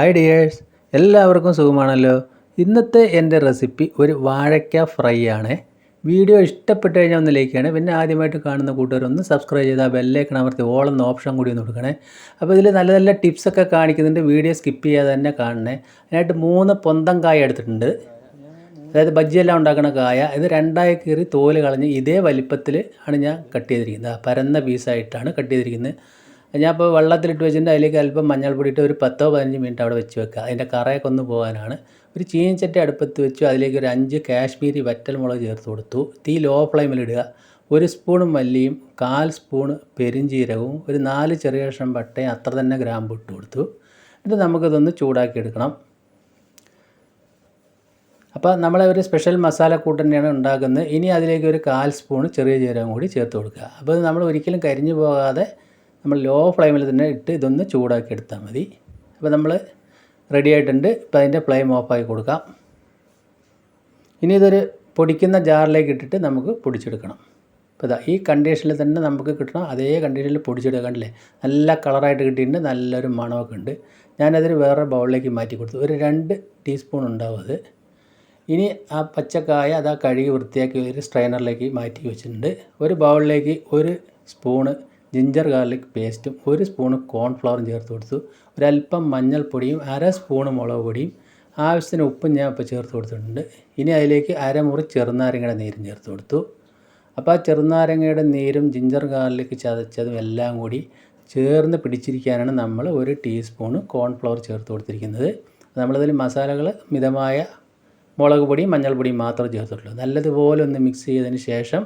Hi dears എല്ലാവർക്കും സുഖമാണല്ലോ. ഇന്നത്തെ എന്റെ റെസിപ്പി ഒരു വാഴയ്ക്ക ഫ്രൈ ആണ്. വീഡിയോ ഇഷ്ടപ്പെട്ട് കഴിഞ്ഞാൽ ഒന്ന് ലൈക്ക് ചെയ്യണേ. പിന്നെ ആദ്യമായിട്ട് കാണുന്ന കൂട്ടുകാർ ഒന്ന് സബ്സ്ക്രൈബ് ചെയ്താൽ ബെല്ലേക്കൺ അമർത്തി ഓൾ എന്ന ഓപ്ഷൻ കൂടി ഒന്ന് കൊടുക്കണേ. അപ്പോൾ ഇതിൽ നല്ല നല്ല ടിപ്സൊക്കെ കാണിക്കുന്നുണ്ട്. വീഡിയോ സ്കിപ്പ് ചെയ്യാതെ തന്നെ കാണണേ. അതിനായിട്ട് മൂന്ന് പൊന്തം കായ എടുത്തിട്ടുണ്ട്. അതായത് ബജ്ജിയെല്ലാം ഉണ്ടാക്കുന്ന കായ. ഇത് രണ്ടായി കീറി തോൽ കളഞ്ഞ് ഇതേ വലിപ്പത്തിൽ ആണ് ഞാൻ കട്ട് ചെയ്തിരിക്കുന്നത്. ആ പരന്ന പീസായിട്ടാണ് കട്ട് ചെയ്തിരിക്കുന്നത്. ഞാൻ ഇപ്പോൾ വെള്ളത്തിലിട്ട് വെച്ചിട്ട് അതിലേക്ക് അല്പം മഞ്ഞൾപ്പൊടി ഇട്ട് ഒരു പത്തോ പതിനഞ്ച് മിനിറ്റ് അവിടെ വെച്ച് വെക്കുക. അതിന്റെ കറയൊക്കെ ഒന്ന് പോകാനാണ്. ഒരു ചീനച്ചട്ടി അടുപ്പത്ത് വെച്ചു. അതിലേക്ക് ഒരു അഞ്ച് കാശ്മീരി വറ്റൽ മുളക് ചേർത്ത് കൊടുത്തു. തീ ലോ ഫ്ലെയിമിൽ ഇടുക. ഒരു സ്പൂൺ മല്ലിയും കാൽ സ്പൂൺ പെരിഞ്ചീരകവും ഒരു നാല് ചെറിയ കഷ്ണം പട്ടയും അത്ര തന്നെ ഗ്രാമ്പ് ഇട്ട് കൊടുത്തു. എന്നിട്ട് നമുക്കിതൊന്ന് ചൂടാക്കി എടുക്കണം. അപ്പോൾ നമ്മളെ ഒരു സ്പെഷ്യൽ മസാല കൂട്ട് തന്നെയാണ് ഉണ്ടാക്കുന്നത്. ഇനി അതിലേക്ക് ഒരു കാൽ സ്പൂൺ ചെറിയ ജീരകം കൂടി ചേർത്ത് കൊടുക്കുക. അപ്പോൾ നമ്മൾ ഒരിക്കലും കരിഞ്ഞു പോകാതെ നമ്മൾ ലോ ഫ്ലെയിമിൽ തന്നെ ഇട്ട് ഇതൊന്ന് ചൂടാക്കി എടുത്താൽ മതി. അപ്പോൾ നമ്മൾ റെഡി ആയിട്ടുണ്ട്. ഇപ്പോൾ അതിന്റെ ഫ്ലെയിം ഓഫാക്കി കൊടുക്കാം. ഇനി ഇതൊരു പൊടിക്കുന്ന ജാറിലേക്ക് ഇട്ടിട്ട് നമുക്ക് പൊടിച്ചെടുക്കണം. അപ്പോൾ ഇതാ ഈ കണ്ടീഷനിൽ തന്നെ നമുക്ക് കിട്ടണം അതേ കണ്ടീഷനിൽ പൊടിച്ചെടുക്കണ്ടല്ലേ നല്ല കളറായിട്ട് കിട്ടിയിട്ടുണ്ട്. നല്ലൊരു മണമൊക്കെ ഉണ്ട്. ഞാനതൊരു വേറെ ബൗളിലേക്ക് മാറ്റി കൊടുത്തു. ഒരു രണ്ട് ടീസ്പൂൺ ഉണ്ടാവും അത്. ഇനി ആ പച്ചക്കായ അത് ആ കഴുകി വൃത്തിയാക്കി ഒരു സ്ട്രെയിനറിലേക്ക് മാറ്റി വെച്ചിട്ടുണ്ട്. ഒരു ബൗളിലേക്ക് ഒരു സ്പൂണ് ജിഞ്ചർ ഗാർലിക് പേസ്റ്റും ഒരു സ്പൂണ് കോൺഫ്ലവറും ചേർത്ത് കൊടുത്തു. ഒരല്പം മഞ്ഞൾപ്പൊടിയും അര സ്പൂണ് മുളക് പൊടിയും. ആവശ്യത്തിന് ഉപ്പും ഞാൻ ഇപ്പോൾ ചേർത്ത് കൊടുത്തിട്ടുണ്ട്. ഇനി അതിലേക്ക് അരമുറി ചെറുനാരങ്ങയുടെ നീരും ചേർത്ത് കൊടുത്തു. അപ്പോൾ ആ ചെറുനാരങ്ങയുടെ നീരും ജിഞ്ചർ ഗാർലിക് ചതച്ചതും എല്ലാം കൂടി ചേർന്ന് പിടിച്ചിരിക്കാനാണ് നമ്മൾ ഒരു ടീസ്പൂണ് കോൺഫ്ലവർ ചേർത്ത് കൊടുത്തിരിക്കുന്നത്. നമ്മളിതിൽ മസാലകൾ മിതമായ മുളക് പൊടിയും മഞ്ഞൾപ്പൊടിയും മാത്രം ചേർത്തിട്ടുള്ളൂ. നല്ലതുപോലെ ഒന്ന് മിക്സ് ചെയ്തതിന് ശേഷം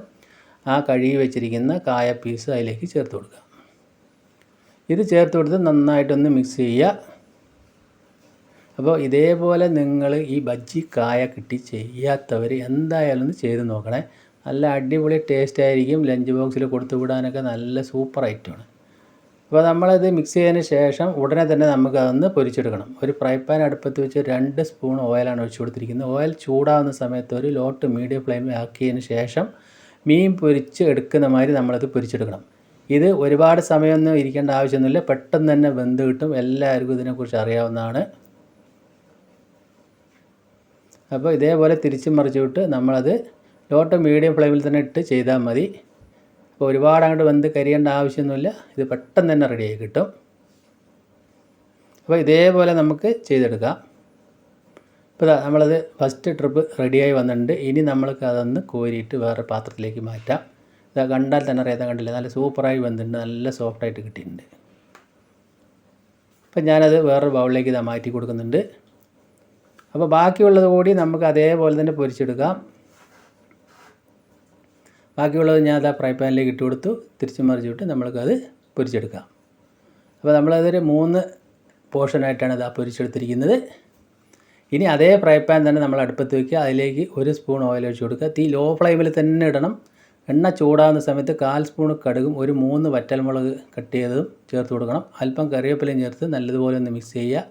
ആ കഴുകി വെച്ചിരിക്കുന്ന കായ പീസ് അതിലേക്ക് ചേർത്ത് കൊടുക്കുക. ഇത് ചേർത്ത് കൊടുത്ത് നന്നായിട്ടൊന്ന് മിക്സ് ചെയ്യുക. അപ്പോൾ ഇതേപോലെ നിങ്ങൾ ഈ ബജ്ജി കായ കിട്ടി ചെയ്യാത്തവർ എന്തായാലും ഒന്ന് ചെയ്ത് നോക്കണേ. നല്ല അടിപൊളി ടേസ്റ്റ് ആയിരിക്കും. ലഞ്ച് ബോക്സിൽ കൊടുത്തു വിടാനൊക്കെ നല്ല സൂപ്പർ ഐറ്റമാണ് അപ്പോൾ നമ്മളത് മിക്സ് ചെയ്തതിന് ശേഷം ഉടനെ തന്നെ നമുക്ക് അതൊന്ന് പൊരിച്ചെടുക്കണം. ഒരു ഫ്രൈ പാൻ അടുപ്പത്ത് വെച്ച് രണ്ട് സ്പൂൺ ഓയിലാണ് ഒഴിച്ചു കൊടുത്തിരിക്കുന്നത്. ഓയിൽ ചൂടാവുന്ന സമയത്ത് ഒരു ലോട്ട് മീഡിയം ഫ്ലെയിമിൽ ആക്കിയതിന് ശേഷം മീൻ പൊരിച്ച് എടുക്കുന്ന മാതിരി നമ്മളത് പൊരിച്ചെടുക്കണം. ഇത് ഒരുപാട് സമയമൊന്നും ഇരിക്കേണ്ട ആവശ്യമൊന്നുമില്ല. പെട്ടെന്ന് തന്നെ വെന്ത് കിട്ടും. എല്ലാവർക്കും ഇതിനെക്കുറിച്ച് അറിയാവുന്നതാണ്. അപ്പോൾ ഇതേപോലെ തിരിച്ചും മറിച്ച് വിട്ട് നമ്മളത് ലോ മീഡിയം ഫ്ലെയിമിൽ തന്നെ ഇട്ട് ചെയ്താൽ മതി. അപ്പോൾ ഒരുപാട് അങ്ങോട്ട് വെന്ത് കരിയേണ്ട ആവശ്യമൊന്നുമില്ല. ഇത് പെട്ടെന്ന് തന്നെ റെഡിയായി കിട്ടും. അപ്പോൾ ഇതേപോലെ നമുക്ക് ചെയ്തെടുക്കാം. ഇപ്പോൾ ഇതാ നമ്മളത് ഫസ്റ്റ് ട്രിപ്പ് റെഡിയായി വന്നിട്ടുണ്ട്. ഇനി നമ്മൾക്ക് അതൊന്ന് കോരിയിട്ട് വേറെ പാത്രത്തിലേക്ക് മാറ്റാം. ഇതാ കണ്ടാൽ തന്നെ അറിയാതെ കണ്ടില്ല? നല്ല സൂപ്പറായി വന്നിട്ടുണ്ട്. നല്ല സോഫ്റ്റായിട്ട് കിട്ടിയിട്ടുണ്ട്. അപ്പം ഞാനത് വേറൊരു ബൗളിലേക്ക് ഇതാ മാറ്റി കൊടുക്കുന്നുണ്ട്. അപ്പോൾ ബാക്കിയുള്ളത് കൂടി നമുക്ക് അതേപോലെ തന്നെ പൊരിച്ചെടുക്കാം. ബാക്കിയുള്ളത് ഞാൻ അത് ആ ഫ്രൈ പാനിലേക്ക് ഇട്ട് കൊടുത്തു. തിരിച്ചു മറിച്ചിട്ട് നമ്മൾക്കത് പൊരിച്ചെടുക്കാം. അപ്പോൾ നമ്മളതൊരു മൂന്ന് പോർഷനായിട്ടാണ് ഇതാ പൊരിച്ചെടുത്തിരിക്കുന്നത്. ഇനി അതേ ഫ്രൈ പാൻ തന്നെ നമ്മൾ അടുപ്പത്ത് വയ്ക്കുക അതിലേക്ക് ഒരു സ്പൂൺ ഓയിൽ ഒഴിച്ച് കൊടുക്കുക. തീ ലോ ഫ്ലെയിമിൽ തന്നെ ഇടണം. എണ്ണ ചൂടാകുന്ന സമയത്ത് കാൽ സ്പൂൺ കടുകും ഒരു മൂന്ന് വറ്റൽമുളക് കട്ട് ചെയ്തതും ചേർത്ത് കൊടുക്കണം. അല്പം കറിവേപ്പിലയും ചേർത്ത് നല്ലതുപോലെ ഒന്ന് മിക്സ് ചെയ്യുക.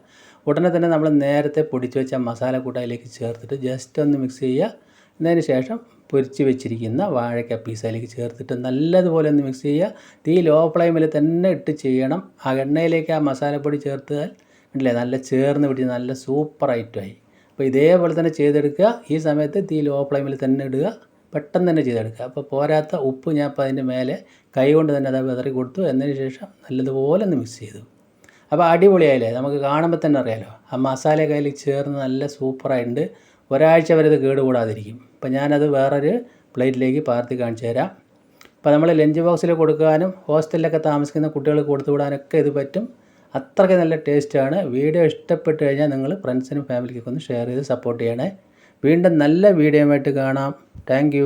ഉടനെ തന്നെ നമ്മൾ നേരത്തെ പൊടിച്ച് വെച്ച മസാല കൂട്ടായിലേക്ക് ചേർത്തിട്ട് ജസ്റ്റ് ഒന്ന് മിക്സ് ചെയ്യുക. എന്നതിന് ശേഷം പൊരിച്ച് വെച്ചിരിക്കുന്ന വാഴയ്ക്ക പീസ് ചേർത്തിട്ട് നല്ലതുപോലെ ഒന്ന് മിക്സ് ചെയ്യുക. തീ ലോ ഫ്ലെയിമിൽ തന്നെ ഇട്ട് ചെയ്യണം. ആ എണ്ണയിലേക്ക് ആ മസാലപ്പൊടി ചേർത്താൽ കണ്ടില്ലേ നല്ല ചേർന്ന് പിടിച്ച് നല്ല സൂപ്പർ ഐറ്റമായി അപ്പോൾ ഇതേപോലെ തന്നെ ചെയ്തെടുക്കുക. ഈ സമയത്ത് തീ ലോ ഫ്ലെയിമിൽ തന്നെ ഇടുക. പെട്ടെന്ന് തന്നെ ചെയ്തെടുക്കുക. അപ്പോൾ പോരാത്ത ഉപ്പ് ഞാൻ അപ്പോൾ അതിന്റെ മേലെ കൈ കൊണ്ട് തന്നെ അത് വിതറി കൊടുത്തു. എന്നതിന് ശേഷം നല്ലതുപോലെ ഒന്ന് മിക്സ് ചെയ്തു. അപ്പോൾ അടിപൊളിയായില്ലേ? നമുക്ക് കാണുമ്പോൾ തന്നെ അറിയാലോ. ആ മസാല കയ്യിൽ ചേർന്ന് നല്ല സൂപ്പറായിട്ടുണ്ട് ഒരാഴ്ച വരെ ഇത് കേടുകൂടാതിരിക്കും. അപ്പോൾ ഞാനത് വേറൊരു പ്ലേറ്റിലേക്ക് പാർത്തി കാണിച്ചു തരാം. അപ്പോൾ നമ്മൾ ലഞ്ച് ബോക്സിൽ കൊടുക്കാനും ഹോസ്റ്റലിലൊക്കെ താമസിക്കുന്ന കുട്ടികൾക്ക് കൊടുത്തു വിടാനൊക്കെ ഇത് പറ്റും. അത്രയ്ക്ക് നല്ല ടേസ്റ്റാണ് വീഡിയോ ഇഷ്ടപ്പെട്ട് കഴിഞ്ഞാൽ നിങ്ങൾ ഫ്രണ്ട്സിനും ഫാമിലിക്കൊക്കെ ഒന്ന് ഷെയർ ചെയ്ത് സപ്പോർട്ട് ചെയ്യണേ. വീണ്ടും നല്ല വീഡിയോയുമായിട്ട് കാണാം. താങ്ക്